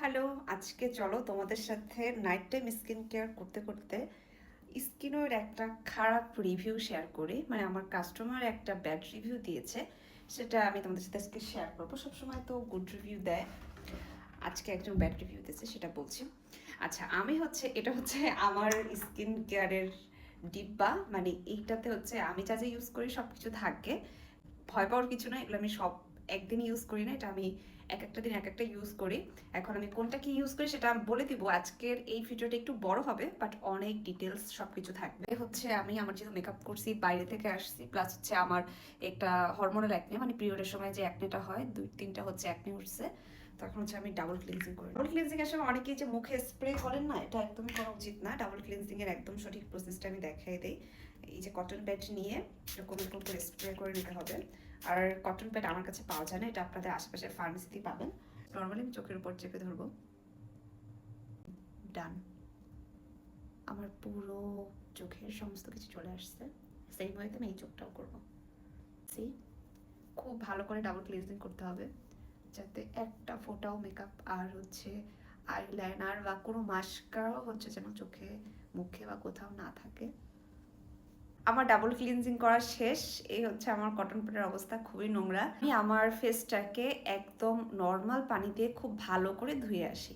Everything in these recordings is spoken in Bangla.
হ্যালো, আজকে চলো তোমাদের সাথে নাইট টাইম স্কিন কেয়ার করতে করতে স্কিনের একটা খারাপ রিভিউ শেয়ার করি। মানে আমার কাস্টমার একটা ব্যাড রিভিউ দিয়েছে, সেটা আমি তোমাদের সাথে আজকে শেয়ার করব। সবসময় তো গুড রিভিউ দেয়। আজকে একজন ব্যাড রিভিউ দিয়েছে, সেটা বলছি। আচ্ছা আমি হচ্ছে, এটা হচ্ছে আমার স্কিন কেয়ারের ডিব্বা। মানে এইটাতে হচ্ছে আমি যা যা ইউজ করি সব কিছু থাকে। ভয় পাওয়ার কিছু না এগুলো আমি সব একদিন ইউজ করি না, এটা আমি এক একটা দিন এক একটা ইউজ করি। এখন আমি কোনটা কি ইউজ করি সেটা আমি বলে দিব, আজকের এই ভিডিওটা একটু বড় হবে বাট অনেক ডিটেলস সব কিছু থাকবে হচ্ছে আমি আমার যেহেতু মেকআপ করছি, বাইরে থেকে আসছি প্লাস হচ্ছে আমার একটা হরমোনাল অ্যাকনে মানে পিরিয়ডের সময় যে অ্যাকনেটা হয়, দুই তিনটা হচ্ছে অ্যাকনে উঠছে তখন হচ্ছে আমি ডাবল ক্লিনজিং করি ডাবল ক্লিনজিং সময় অনেকেই যে মুখে স্প্রে করেন না, এটা একদমই করা উচিত না। ডাবল ক্লিনজিং এর একদম সঠিক প্রসেসটা আমি দেখাই দিই। এই যে কটন প্যাড নিয়ে এরকম এরকম করে স্প্রে করে নিতে হবে। আর কটন প্যাড আমার কাছে পাওয়া যায় না, এটা আপনাদের আশেপাশের ফার্মেসিতেই পাবেন। নর্মালি আমি চোখের উপর চেপে ধরবো। ডান আমার পুরো চোখের সমস্ত কিছু চলে আসছে। সেই ওয়েতে আমি এই চোখটাও করব। সি খুব ভালো করে ডাবল ক্লিনজিং করতে হবে। যাতে একটা ফোটাও মেকআপ আর হচ্ছে আইলাইনার বা কোনো মাস্কারাও হচ্ছে যেন চোখে, মুখে বা কোথাও না থাকে। আমার ডাবল ক্লিনজিং করা শেষ। এই হচ্ছে আমার কটন প্যাডের অবস্থা, খুবই নোংরা। আমি আমার ফেসটাকে একদম নর্মাল পানি দিয়ে খুব ভালো করে ধুয়ে আসি।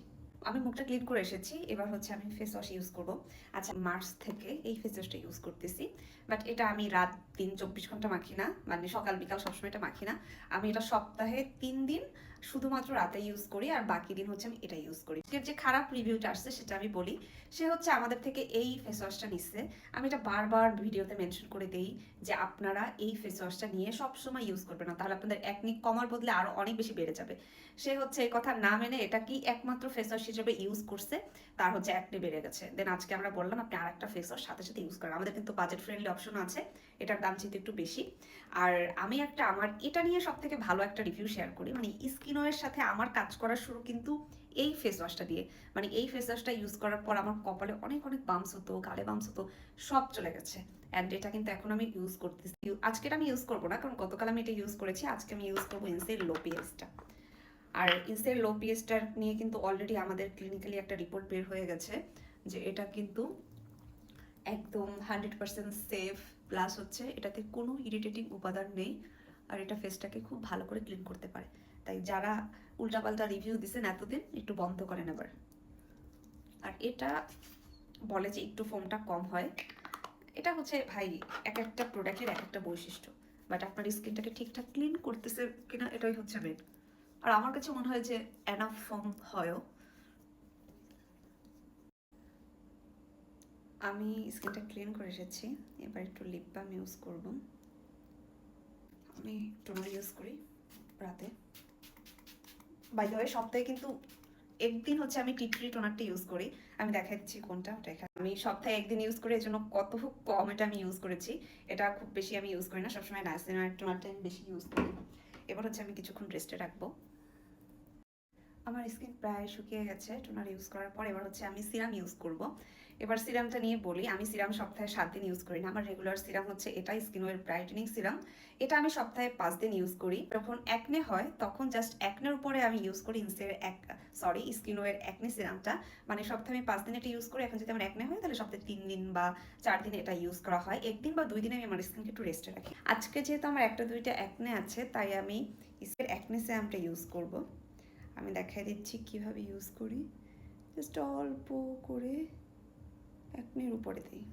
আমি মুখটা ক্লিন করে এসেছি। এবার হচ্ছে আমি ফেস ওয়াশ ইউজ করব। আচ্ছা মার্চ থেকে এই ফেস ওয়াশটা ইউজ করতেছি। বাট এটা আমি রাত দিন চব্বিশ ঘণ্টা মাখি না। মানে সকাল, বিকাল সবসময় এটা মাখি না। আমি এটা সপ্তাহে তিন দিন শুধুমাত্র রাতে ইউজ করি আর বাকি দিন হচ্ছে আমি এটা ইউজ করি। এর যে খারাপ রিভিউটা আসছে সেটা আমি বলি। সে হচ্ছে আমাদের থেকে এই ফেস ওয়াশটা নিচ্ছে। আমি এটা বারবার ভিডিওতে মেনশন করে দেই যে আপনারা এই ফেস ওয়াশটা নিয়ে সবসময় ইউজ করবেন না। তাহলে আপনাদের একনিক কমার বদলে আরও অনেক বেশি বেড়ে যাবে। সে হচ্ছে এই কথা না মেনে এটা কি একমাত্র ফেস ওয়াশ হিসেবে ইউজ করছে, তার হচ্ছে একনি বেড়ে গেছে। দেন আজকে আমরা বললাম, আপনি আর একটা ফেস ওয়াশ সাথে সাথে ইউজ করেন। আমাদের কিন্তু বাজেট ফ্রেন্ডলি অপশন আছে, এটার দাম যেহেতু একটু বেশি। আর আমি একটা, আমার এটা নিয়ে সব থেকে ভালো একটা রিভিউ শেয়ার করি মানে স্কিন অয়ের সাথে আমার কাজ করার শুরু কিন্তু এই ফেস ওয়াশটা দিয়ে। মানে এই ফেস ওয়াশটা ইউজ করার পর আমার কপালে অনেক অনেক বামস হতো, গালে বামস হতো, সব চলে গেছে। অ্যান্ড এটা কিন্তু এখন আমি ইউজ করতেছি। আজকে আমি ইউজ করব না, কারণ গতকাল আমি এটা ইউজ করেছি, আজকে আমি ইউজ করব ইনসের লো পিএসটা আর ইনসের লো পিএসটার নিয়ে কিন্তু অলরেডি আমাদের ক্লিনিক্যালি একটা রিপোর্ট বের হয়ে গেছে যে এটা কিন্তু একদম হান্ড্রেড পার্সেন্ট সেফ প্লাস হচ্ছে এটাতে কোনো ইরিটেটিং উপাদান নেই আর এটা ফেসটাকে খুব ভালো করে ক্লিন করতে পারে। তাই যারা উল্টাপাল্টা রিভিউ দিছেন এতদিন, একটু বন্ধ করেন এবার আর এটা বলে যে একটু ফোমটা কম হয়, এটা হচ্ছে ভাই এক একটা প্রোডাক্টের এক একটা বৈশিষ্ট্য। বাট আপনার স্কিনটাকে ঠিকঠাক ক্লিন করতেছে কিনা, এটাই হচ্ছে মেন আর আমার কাছে মনে হয় যে অ্যানাফ ফর্ম হয়ও। আমি স্কিনটা ক্লিন করে এসেছি, এবার একটু লিপ বাম ইউজ করব। আমি টোনার ইউজ করি রাতে। বাই দ্য সপ্তাহে কিন্তু একদিন হচ্ছে আমি টিটরি টোনারটা ইউজ করি। আমি দেখা দিচ্ছি কোনটা, ওটা আমি সপ্তাহে একদিন ইউজ করি, এর জন্য কত কম এটা আমি ইউজ করেছি। এটা খুব বেশি আমি ইউজ করি না, সবসময় নাইসিনার টোনারটা আমি বেশি ইউজ করি। এবার হচ্ছে আমি কিছুক্ষণ রেস্টে রাখব। আমার স্কিন প্রায় শুকিয়ে গেছে, টোনার ইউজ করার পর এবার হচ্ছে আমি সিরাম ইউজ করব। এবার সিরামটা নিয়ে বলি, আমি সিরাম সপ্তাহে সাত দিন ইউজ করি না। আমার রেগুলার সিরাম হচ্ছে এটা স্কিন ওয়ের ব্রাইটেনিং সিরাম। এটা আমি সপ্তাহে পাঁচ দিন ইউজ করি। যখন একনে হয়, তখন জাস্ট একনের উপরে আমি ইউজ করি ইনসের এক সরি স্কিন ওয়ের একনে সিরামটা। মানে সপ্তাহে আমি পাঁচ দিন এটা ইউজ করি। এখন যদি আমার একনে হয়, তাহলে সপ্তাহে তিন দিন বা চার দিন এটা ইউজ করা হয়। একদিন বা দুই দিন আমি আমার স্কিনকে একটু রেস্টে রাখি। আজকে যেহেতু আমার একটা দুইটা একনে আছে, তাই আমি ইসের একনে সিরামটা ইউজ করব। আমি দেখাই দিচ্ছি কীভাবে ইউজ করি। জাস্ট অল্প করে একনের উপরে দিই।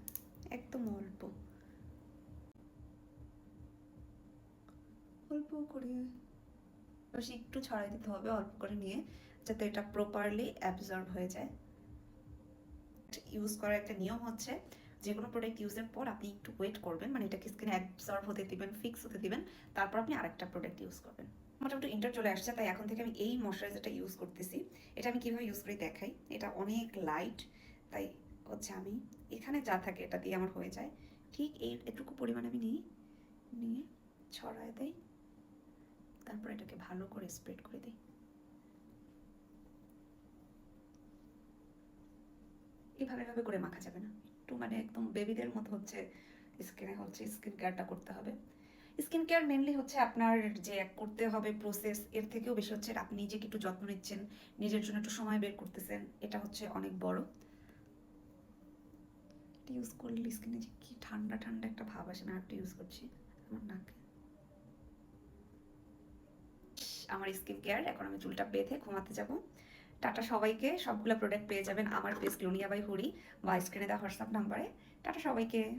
একদম অল্প। অল্প করে বেশি একটু ছড়াই দিতে হবে, অল্প করে নিয়ে যাতে এটা প্রপারলি অ্যাবজর্ব হয়ে যায়। ইউজ করার একটা নিয়ম হচ্ছে, যে কোনো প্রোডাক্ট ইউজের পর আপনি একটু ওয়েট করবেন মানে এটাকে স্কিনে অ্যাবজর্ব হতে দিবেন ফিক্স হতে দিবেন, তারপর আপনি আরেকটা প্রোডাক্ট ইউজ করবেন। মোটামুটি ইন্টার চলে আসছে, তাই এখন থেকে আমি এই ময়শ্চারাইজারটা ইউজ করতেছি। এটা আমি কীভাবে ইউজ করি দেখাই। এটা অনেক লাইট তাই হচ্ছে আমি এখানে যা থাকে এটা দিয়ে আমার হয়ে যায়। ঠিক এই এটুকু পরিমাণ আমি নিই, নিয়ে ছড়ায় দেই। তারপর এটাকে ভালো করে স্প্রেড করে দিই। এভাবে এভাবে করে মাখা যাবে না। একটু মানে একদম বেবিদের মতো হচ্ছে স্কিনে হচ্ছে স্কিন কেয়ারটা করতে হবে। স্কিন কেয়ার মেনলি হচ্ছে আপনার যে করতে হবে প্রসেস এর থেকেও বেশি হচ্ছে আপনি নিজেকে একটু যত্ন নিচ্ছেন, নিজের জন্য একটু সময় বের করতেছেন, এটা হচ্ছে অনেক বড়। ইউজ করলে স্কিনে যে কি ঠান্ডা ঠান্ডা একটা ভাব আসে না একটা ইউজ করছি, আমার নাকে। আমার স্কিন কেয়ার এখন আমি চুলটা বেঁধে ঘুমাতে যাব। টাটা সবাইকে, সবগুলো প্রোডাক্ট পেয়ে যাবেন আমার পেজ ক্লোনিয়া বাই হুড়ি, বা স্ক্রিনে দেওয়া হোয়াটসঅ্যাপ নাম্বারে টাটা সবাইকে।